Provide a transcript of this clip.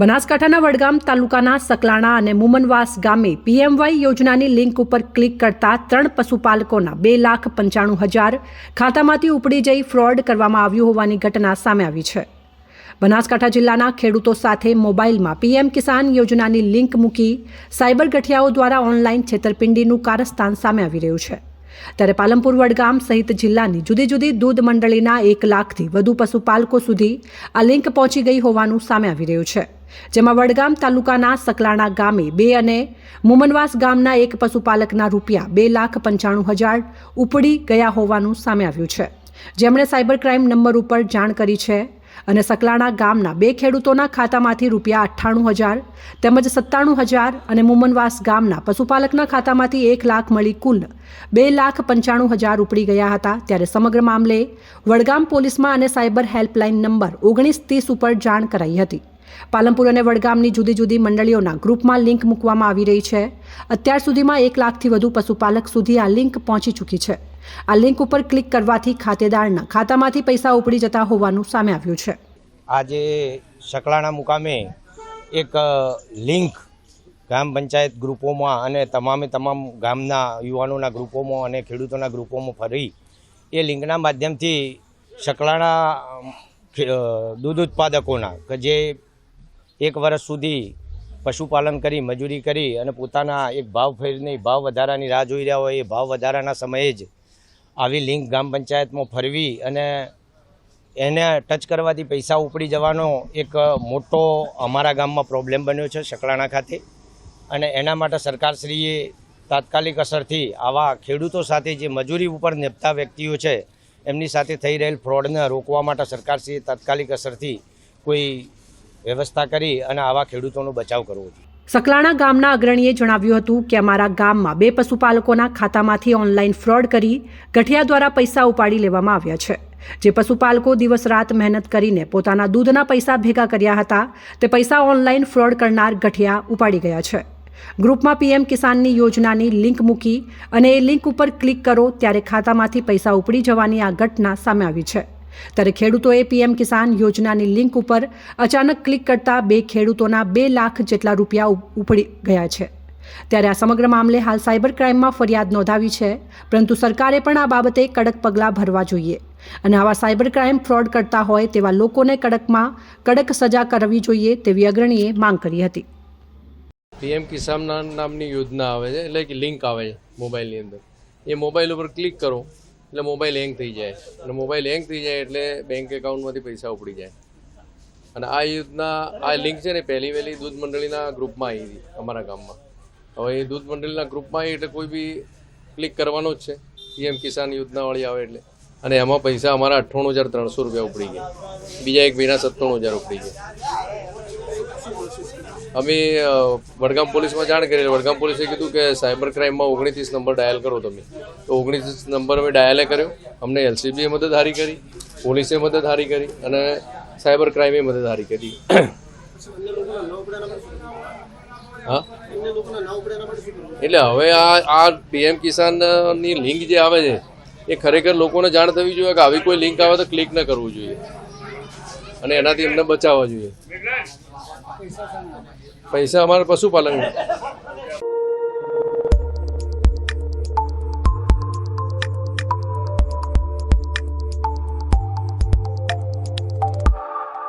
બનાસકાંઠાના વડગામ તાલુકાના સકલાણા અને મુમનવાસ ગામે પીએમવાય યોજનાની લિંક ઉપર ક્લિક કરતા ત્રણ પશુપાલકોના બે લાખ પંચાણું હજાર ખાતામાંથી ઉપડી જઈ ફ્રોડ કરવામાં આવ્યું હોવાની ઘટના સામે આવી છે. બનાસકાંઠા જિલ્લાના ખેડૂતો સાથે મોબાઈલમાં પીએમ કિસાન યોજનાની લિંક મૂકી સાયબર ગઠિયાઓ દ્વારા ઓનલાઈન છેતરપિંડીનું કારસ્થાન સામે આવી રહ્યું છે. ત્યારે પાલનપુર વડગામ સહિત જિલ્લાની જુદી જુદી દૂધ મંડળીના એક લાખથી વધુ પશુપાલકો સુધી આ લિંક પહોંચી ગઈ હોવાનું સામે આવી રહ્યું છે. જેમાં વડગામ તાલુકાના સકલાણા ગામે બે અને મુમનવાસ ગામના એક પશુપાલકના રૂપિયા બે લાખ પંચાણું હજાર ઉપડી ગયા હોવાનું સામે આવ્યું છે. જેમણે સાયબર ક્રાઇમ નંબર ઉપર જાણ કરી છે અને સકલાણા ગામના બે ખેડૂતોના ખાતામાંથી રૂપિયા અઠ્ઠાણું હજાર તેમજ સત્તાણું હજાર અને મુમનવાસ ગામના પશુપાલકના ખાતામાંથી એક લાખ મળી કુલ બે લાખ પંચાણું હજાર ઉપડી ગયા હતા. ત્યારે સમગ્ર મામલે વડગામ પોલીસમાં અને સાયબર હેલ્પલાઇન નંબર ઓગણીસ ત્રીસ ઉપર જાણ કરાઈ હતી. પાલનપુર અને વડગામની જુદી જુદી મંડળીઓના ગ્રુપમાં લિંક મૂકવામાં આવી રહી છે. અત્યાર સુધીમાં એક લાખથી વધુ પશુપાલક સુધી આ લિંક પહોંચી ચૂકી છે. આ લિંક ઉપર ક્લિક કરવાથી ખાતેદારના ખાતામાંથી પૈસા ઉપડી જતા હોવાનું સામે આવ્યું છે. આજે સકલાણા મુકામે એક લિંક ગ્રામ પંચાયત ગ્રુપોમાં અને તમામે તમામ ગામના યુવાનોના ગ્રુપોમાં અને ખેડૂતોના ગ્રુપોમાં ફરી એ લિંકના માધ્યમથી અ, દૂધ ઉત્પાદકોના કે જે એક વર્ષ સુધી પશુપાલન કરી, મજૂરી કરી અને પોતાના એક ભાવ ફેરની ભાવ વધારાની રાહ જોઈ રહ્યા હોય એ ભાવ વધારાના સમયે જ આવી લિંક ગ્રામ પંચાયતમાં ફરવી અને એને ટચ કરવાથી પૈસા ઉપડી જવાનો એક મોટો અમારા ગામમાં પ્રોબ્લેમ બન્યો છે શકલાણા ખાતે. અને એના માટે સરકારશ્રીએ તાત્કાલિક અસરથી આવા ખેડૂતો સાથે જે મજૂરી ઉપર નેપતા વ્યક્તિઓ છે, એમની સાથે થઈ રહેલ ફ્રોડને રોકવા માટે સરકારશ્રીએ તાત્કાલિક અસરથી કોઈ વ્યવસ્થા કરી અને આવા ખેડૂતોનો બચાવ કરવો જોઈએ. સકલાણા ગામના અગ્રણીએ જણાવ્યું હતું કે અમારા ગામમાં બે પશુપાલકોના ખાતામાંથી ઓનલાઈન ફ્રોડ કરી ગઠિયા દ્વારા પૈસા ઉપાડી લેવામાં આવ્યા છે. જે પશુપાલકો દિવસ રાત મહેનત કરીને પોતાના દૂધના પૈસા ભેગા કર્યા હતા, તે પૈસા ઓનલાઈન ફ્રોડ કરનાર ગઠિયા ઉપાડી ગયા છે. ગ્રુપમાં પીએમ કિસાનની યોજનાની લિંક મૂકી અને એ લિંક ઉપર ક્લિક કરો ત્યારે ખાતામાંથી પૈસા ઉપડી જવાની આ ઘટના સામે આવી છે. ત્યારે ખેડૂતોએ પીએમ કિસાન યોજનાની લિંક ઉપર અચાનક ક્લિક કરતા બે ખેડૂતોના બે લાખ જેટલા રૂપિયા ઉપડી ગયા છે. ત્યારે આ સમગ્ર મામલે હાલ સાયબર ક્રાઇમમાં ફરિયાદ નોંધાવી છે, પરંતુ સરકારે પણ આ બાબતે કડક પગલાં ભરવા જોઈએ. અને આવા સાયબર ક્રાઇમ ફ્રોડ કરતા હોય તેવા લોકોને કડકમાં કડક સજા કરવી જોઈએ તેવી અગ્રણીએ માંગ કરી હતી. પીએમ કિસાન નામની યોજના આવે છે, એટલે કે લિંક આવે છે મોબાઈલની અંદર. એ મોબાઈલ ઉપર ક્લિક કરો એટલે મોબાઈલ હેંગ થઈ જાય. અને મોબાઈલ હેંગ થઈ જાય એટલે બેંક એકાઉન્ટમાંથી પૈસા ઉપડી જાય. અને આ યોજના આ લિંક છે ને, પહેલી વહેલી દૂધ મંડળીના ગ્રુપમાં આવી હતી અમારા ગામમાં. હવે એ દૂધ મંડળીના ગ્રુપમાં આવી એટલે કોઈ બી ક્લિક કરવાનો જ છે. પીએમ કિસાન યોજનાવાળી આવે એટલે. અને એમાં પૈસા અમારા અઠ્ઠાણું હજાર ત્રણસો રૂપિયા ઉપડી ગયા. બીજા એક મહિના સત્તાણું હજાર ઉપડી ગયા. અમે વડગામ પોલીસમાં જાણ કરી વડગામ પોલીસે કીધું કે સાયબર ક્રાઇમમાં ઓગણીસ નંબર ડાયલ કરો તમે. તો ઓગણીસ નંબર અમે ડાયલે કર્યો. અમને એલસીબીએ મદદ હારી કરી, પોલીસે મદદ હારી કરી અને સાયબર ક્રાઇમે મદદ હારી કરી. હા? એટલે હવે આ આ પીએમ કિસાનની લિંક જે આવે છે, એ ખરેખર લોકોને જાણ થવી જોઈએ કે આવી કોઈ લિંક આવે તો ક્લિક ન કરવું જોઈએ. અને એનાથી એમને બચાવવા જોઈએ. પૈસા અમારા પશુપાલન.